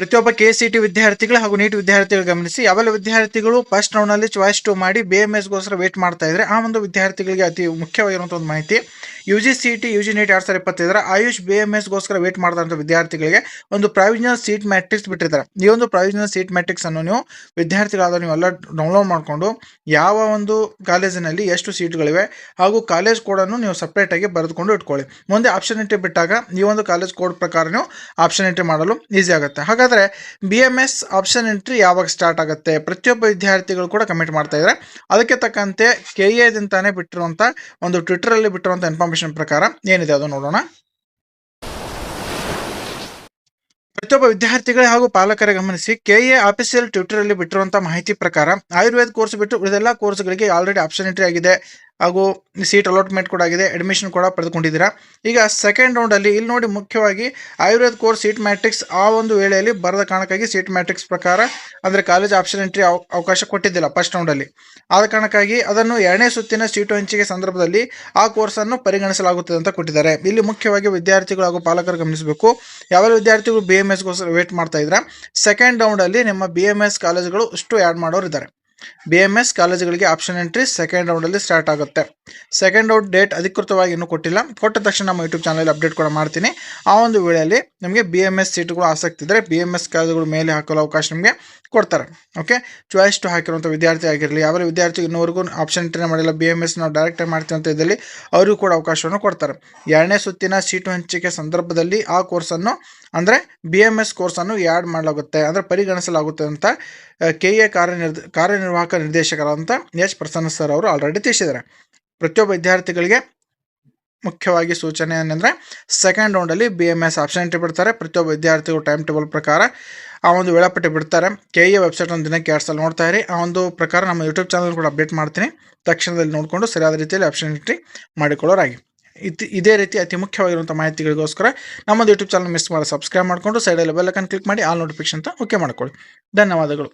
ಪ್ರತಿಯೊಬ್ಬ K C T ವಿದ್ಯಾರ್ಥಿಗಳು ಹಾಗೂ ನೀಟ್ ವಿದ್ಯಾರ್ಥಿಗಳು ಗಮನಿಸಿ, ಯಾವೆಲ್ಲ ವಿದ್ಯಾರ್ಥಿಗಳು ಫಸ್ಟ್ ರೌಂಡ್ನಲ್ಲಿ ಚಾಯ್ಸ್ ಟು ಮಾಡಿ ಬಿ ಎಂ ಎಸ್ಗೋಸ್ಕರ ವೇಟ್ ಮಾಡ್ತಾ ಇದ್ರೆ, ಆ ಒಂದು ವಿದ್ಯಾರ್ಥಿಗಳಿಗೆ ಅತಿ ಮುಖ್ಯವಾಗಿರುವಂಥ ಒಂದು ಮಾಹಿತಿ U G C T U G NEET ಎರಡು ಸಾವಿರ ಇಪ್ಪತ್ತೈದರ ಆಯುಷ್ ಬಿ ಎಂ ಎಸ್ಗೋಸ್ಕರ ವೇಟ್ ಮಾಡ್ತಾ ವಿದ್ಯಾರ್ಥಿಗಳಿಗೆ ಒಂದು ಪ್ರಾವಿಜನಲ್ ಸೀಟ್ ಮ್ಯಾಟ್ರಿಕ್ಸ್ ಬಿಟ್ಟಿರ್ತಾರೆ. ಈ ಒಂದು ಪ್ರಾವಿಜನಲ್ ಸೀಟ್ ಮ್ಯಾಟ್ರಿಕ್ಸ್ ಅನ್ನು ನೀವು ವಿದ್ಯಾರ್ಥಿಗಳಾದ ನೀವೆಲ್ಲ ಡೌನ್ಲೋಡ್ ಮಾಡಿಕೊಂಡು, ಯಾವ ಒಂದು ಕಾಲೇಜಿನಲ್ಲಿ ಎಷ್ಟು ಸೀಟ್ಗಳಿವೆ ಹಾಗೂ ಕಾಲೇಜ್ ಕೋಡನ್ನು ನೀವು ಸಪ್ರೇಟಾಗಿ ಬರೆದುಕೊಂಡು ಇಟ್ಕೊಳ್ಳಿ. ಮುಂದೆ ಆಪ್ಷನ್ ಎಂಟ್ರಿ ಬಿಟ್ಟಾಗ ಈ ಒಂದು ಕಾಲೇಜ್ ಕೋಡ್ ಪ್ರಕಾರ ನೀವು ಆಪ್ಷನ್ ಎಂಟ್ರಿ ಮಾಡಲು ಈಸಿ ಆಗುತ್ತೆ. ಹಾಗಾದರೆ B M S option entry ಯಾವಾಗ ಸ್ಟಾರ್ಟ್ ಆಗುತ್ತೆ? ಪ್ರತಿಯೊಬ್ಬ ವಿದ್ಯಾರ್ಥಿಗಳು ಕೂಡ ಕಮೆಂಟ್ ಮಾಡ್ತಾ ಇದ್ದಾರೆ ಅದಕ್ಕೆ ತಕ್ಕಂತೆ ಕೆ ಎದಿಂತಾನೆ ಬಿಟ್ಟಿರುವಂಥ ಒಂದು ಟ್ವಿಟ್ಟರಲ್ಲಿ ಬಿಟ್ಟಿರುವಂಥ ಇನ್ಫಾರ್ಮೇಷನ್ ಪ್ರಕಾರ ಏನಿದೆ ಅದು ನೋಡೋಣ. ಪ್ರತಿಯೊಬ್ಬ ವಿದ್ಯಾರ್ಥಿಗಳೇ ಹಾಗೂ ಪಾಲಕರೇ ಗಮನಿಸಿ ಕೆ ಎ ಆಫೀಸಿಯಲ್ ಟ್ವಿಟರ್ ಅಲ್ಲಿ ಬಿಟ್ಟಿರುವಂತಹ ಮಾಹಿತಿ ಪ್ರಕಾರ ಆಯುರ್ವೇದ ಕೋರ್ಸ್ ಬಿಟ್ಟು ಉಳಿದೆಲ್ಲ ಕೋರ್ಸ್ಗಳಿಗೆ ಆಲ್ರೆಡಿ ಆಪ್ಷನ್ ಎಂಟ್ರಿ ಆಗಿದೆ. ಹಾಗೂ ಸೀಟ್ ಅಲಾಟ್ಮೆಂಟ್ ಕೂಡ ಆಗಿದೆ. ಅಡ್ಮಿಷನ್ ಕೂಡ ಪಡೆದುಕೊಂಡಿದ್ದೀರಾ. ಈಗ ಸೆಕೆಂಡ್ ರೌಂಡಲ್ಲಿ ಇಲ್ಲಿ ನೋಡಿ ಮುಖ್ಯವಾಗಿ ಆಯುರ್ವೇದ ಕೋರ್ಸ್ ಸೀಟ್ ಮ್ಯಾಟ್ರಿಕ್ಸ್ ಆ ಒಂದು ವೇಳೆಯಲ್ಲಿ ಬರದ ಕಾರಣಕ್ಕಾಗಿ ಸೀಟ್ ಮ್ಯಾಟ್ರಿಕ್ಸ್ ಪ್ರಕಾರ ಅಂದರೆ ಕಾಲೇಜ್ ಆಪ್ಷನ್ ಎಂಟ್ರಿ ಅವಕಾಶ ಕೊಟ್ಟಿದ್ದಿಲ್ಲ ಫಸ್ಟ್ ರೌಂಡಲ್ಲಿ ಆದ ಕಾರಣಕ್ಕಾಗಿ ಅದನ್ನು ಎರಡನೇ ಸುತ್ತಿನ ಸೀಟು ಹಂಚಿಕೆ ಸಂದರ್ಭದಲ್ಲಿ ಆ ಕೋರ್ಸನ್ನು ಪರಿಗಣಿಸಲಾಗುತ್ತದೆ ಅಂತ ಕೊಟ್ಟಿದ್ದಾರೆ. ಇಲ್ಲಿ ಮುಖ್ಯವಾಗಿ ವಿದ್ಯಾರ್ಥಿಗಳು ಹಾಗೂ ಪಾಲಕರು ಗಮನಿಸಬೇಕು. ಯಾವೆಲ್ಲ ವಿದ್ಯಾರ್ಥಿಗಳು ಬಿ ಎಂ ಎಸ್ಗೋಸ್ಕರ ವೇಟ್ ಮಾಡ್ತಾ ಇದ್ರೆ? ಸೆಕೆಂಡ್ ರೌಂಡಲ್ಲಿ ನಿಮ್ಮ ಬಿ ಎಂ ಎಸ್ ಕಾಲೇಜುಗಳು ಇಷ್ಟು ಆ್ಯಡ್ ಮಾಡೋರು ಇದ್ದಾರೆ ಬಿ ಎಸ್ ಕಾಲೇಜುಗಳಿಗೆ ಆಪ್ಷನ್ ಎಂಟ್ರಿ ಸೆಕೆಂಡ್ ರೌಂಡಲ್ಲಿ ಸ್ಟಾರ್ಟ್ ಆಗುತ್ತೆ. ಸೆಕೆಂಡ್ ಔಟ್ ಡೇಟ್ ಅಧಿಕೃತವಾಗಿ ಇನ್ನೂ ಕೊಟ್ಟಿಲ್ಲ. ಕೊಟ್ಟ ತಕ್ಷಣ ನಮ್ಮ ಯೂಟ್ಯೂಬ್ ಚಾನಲಲ್ಲಿ ಅಪ್ಡೇಟ್ ಕೂಡ ಮಾಡ್ತೀನಿ. ಆ ಒಂದು ವೇಳೆಯಲ್ಲಿ ನಿಮಗೆ ಬಿ ಎಂ ಎಸ್ ಸೀಟ್ಗಳು ಆಸಕ್ತಿ ಇದ್ದರೆ ಬಿ ಎಂ ಎಸ್ ಕಾರ್ಡ್ಗಳು ಮೇಲೆ ಹಾಕಲು ಅವಕಾಶ ನಿಮಗೆ ಕೊಡ್ತಾರೆ. ಓಕೆ ಚಾಯ್ಸ್ ಟು ಹಾಕಿರುವಂಥ ವಿದ್ಯಾರ್ಥಿ ಆಗಿರಲಿ ಯಾವ ವಿದ್ಯಾರ್ಥಿ ಇನ್ನೂವರೆಗೂ ಆಪ್ಷನ್ ಎಂಟ್ರಿ ಮಾಡಿಲ್ಲ ಬಿ ಎಂ ಎಸ್ ನಾವು ಡೈರೆಕ್ಟ್ ಮಾಡ್ತೀವಿ ಅಂತ ಇದ್ದಲ್ಲಿ ಅವರಿಗೂ ಕೂಡ ಅವಕಾಶವನ್ನು ಕೊಡ್ತಾರೆ. ಎರಡನೇ ಸುತ್ತಿನ ಸೀಟು ಹಂಚಿಕೆ ಸಂದರ್ಭದಲ್ಲಿ ಆ ಕೋರ್ಸನ್ನು ಅಂದರೆ ಬಿ ಎಂ ಎಸ್ ಕೋರ್ಸನ್ನು ಆ್ಯಡ್ ಮಾಡಲಾಗುತ್ತೆ. ಅಂದರೆ ಪರಿಗಣಿಸಲಾಗುತ್ತೆ ಅಂತ ಕೆ ಎ ಕಾರ್ಯನಿರ್, ಕಾರ್ಯನಿರ್ವಾಹಕ ನಿರ್ದೇಶಕರಾದಂಥ ಎಚ್ ಪ್ರಸನ್ನ ಸರ್ ಅವರು ಆಲ್ರೆಡಿ ತಿಳಿಸಿದ್ದಾರೆ. ಪ್ರತಿಯೊಬ್ಬ ವಿದ್ಯಾರ್ಥಿಗಳಿಗೆ ಮುಖ್ಯವಾಗಿ ಸೂಚನೆ ಏನಂದರೆ ಸೆಕೆಂಡ್ ರೌಂಡಲ್ಲಿ ಬಿ ಎಂ ಎಸ್ ಆಪ್ಷನ್ ಬಿಡ್ತಾರೆ. ಪ್ರತಿಯೊಬ್ಬ ವಿದ್ಯಾರ್ಥಿಗಳು ಟೈಮ್ ಟೇಬಲ್ ಪ್ರಕಾರ ಆ ಒಂದು ವೇಳಾಪಟ್ಟಿ ಬಿಡ್ತಾರೆ. ಕೆ ಎ ವೆಬ್ಸೈಟ್ ಒಂದು ದಿನಕ್ಕೆ ಎರಡು ಸಲ ನೋಡ್ತಾ ಇರಿ. ಆ ಒಂದು ಪ್ರಕಾರ ನಮ್ಮ ಯೂಟ್ಯೂಬ್ ಚಾನಲ್ ಕೂಡ ಅಪ್ಡೇಟ್ ಮಾಡ್ತೀನಿ. ತಕ್ಷಣದಲ್ಲಿ ನೋಡಿಕೊಂಡು ಸರಿಯಾದ ರೀತಿಯಲ್ಲಿ ಆಪ್ಷನ್ ಎಂಟ್ರಿ ಮಾಡಿಕೊಳ್ಳೋರಾಗಿ. ಇದು ಇದೇ ರೀತಿ ಅತಿ ಮುಖ್ಯವಾಗಿರುವಂಥ ಮಾಹಿತಿಗಳಿಗೋಸ್ಕರ ನಮ್ಮದು ಯೂಟ್ಯೂಬ್ ಚಾನಲ್ ಮಿಸ್ ಮಾಡಿ ಸಬ್ಸ್ಕ್ರೈಬ್ ಮಾಡಿಕೊಂಡು ಸೈಡಲ್ಲಿ ಬೆಲ್ಲಕನ್ ಕ್ಲಿಕ್ ಮಾಡಿ ಆಲ್ ನೋಟಿಫಿಕೇಶನ್ ಅಂತ ಓಕೆ ಮಾಡ್ಕೊಳ್ಳಿ. ಧನ್ಯವಾದಗಳು.